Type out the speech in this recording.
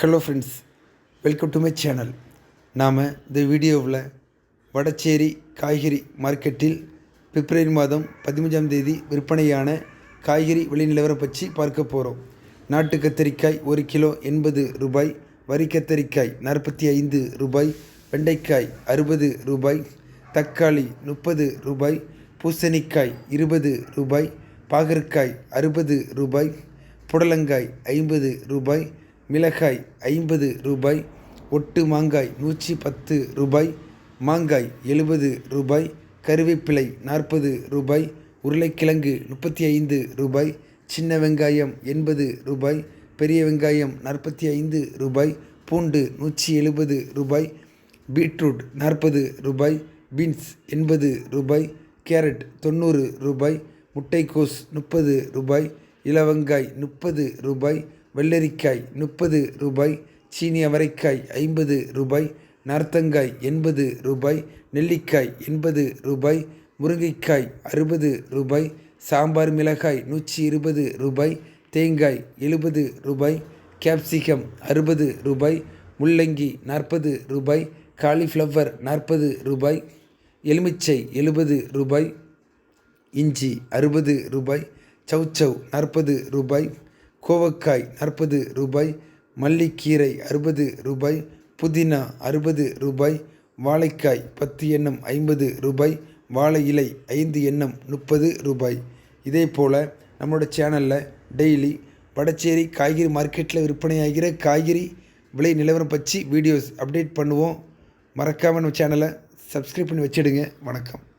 Hello friends welcome to my channel நாம் இந்த வீடியோவில் வடச்சேரி காய்கறி மார்க்கெட்டில் பிப்ரவரி மாதம் பதினஞ்சாம் தேதி விற்பனையான காய்கறி விலை நிலவரம் பற்றி பார்க்க போகிறோம் நாட்டு கத்தரிக்காய் ஒரு கிலோ எண்பது ரூபாய் வரி கத்தரிக்காய் நாற்பத்தி ஐந்து ரூபாய் வெண்டைக்காய் அறுபது ரூபாய் தக்காளி முப்பது ரூபாய் பூசணிக்காய் இருபது ரூபாய் பாகற்காய் அறுபது ரூபாய் புடலங்காய் ஐம்பது ரூபாய் மிளகாய் ஐம்பது ரூபாய் ஒட்டு மாங்காய் நூற்றி பத்து ரூபாய் மாங்காய் எழுபது ரூபாய் கருவேப்பிலை நாற்பது ரூபாய் உருளைக்கிழங்கு முப்பத்தி ஐந்து ரூபாய் சின்ன வெங்காயம் எண்பது ரூபாய் பெரிய வெங்காயம் நாற்பத்தி ஐந்து ரூபாய் பூண்டு நூற்றி எழுபது ரூபாய் பீட்ரூட் நாற்பது ரூபாய் பீன்ஸ் எண்பது ரூபாய் கேரட் தொண்ணூறு ரூபாய் முட்டைக்கோஸ் முப்பது ரூபாய் இலவங்காய் முப்பது ரூபாய் வெள்ளரிக்காய் முப்பது ரூபாய் சீனி அவரைக்காய் ஐம்பது ரூபாய் நார்த்தங்காய் எண்பது ரூபாய் நெல்லிக்காய் எண்பது ரூபாய் முருங்கைக்காய் அறுபது ரூபாய் சாம்பார் மிளகாய் நூற்றி இருபது ரூபாய் தேங்காய் எழுபது ரூபாய் கேப்சிகம் அறுபது ரூபாய் முள்ளங்கி நாற்பது ரூபாய் காலிஃப்ளவர் நாற்பது ரூபாய் எலுமிச்சை எழுபது ரூபாய் இஞ்சி அறுபது ரூபாய் சௌச்சவ் நாற்பது ரூபாய் கோவக்காய் நாற்பது ரூபாய் மல்லிக்கீரை அறுபது ரூபாய் புதினா அறுபது ரூபாய் வாழைக்காய் பத்து எண்ணம் ஐம்பது ரூபாய் வாழை இலை ஐந்து எண்ணம் முப்பது ரூபாய். இதே போல் நம்மளோட சேனலில் டெய்லி வடச்சேரி காய்கறி மார்க்கெட்டில் விற்பனையாகிற காய்கறி விலை நிலவரம் பற்றி வீடியோஸ் அப்டேட் பண்ணுவோம். மறக்காமல் நம்ம சேனலை சப்ஸ்கிரைப் பண்ணி வச்சிடுங்க. வணக்கம்.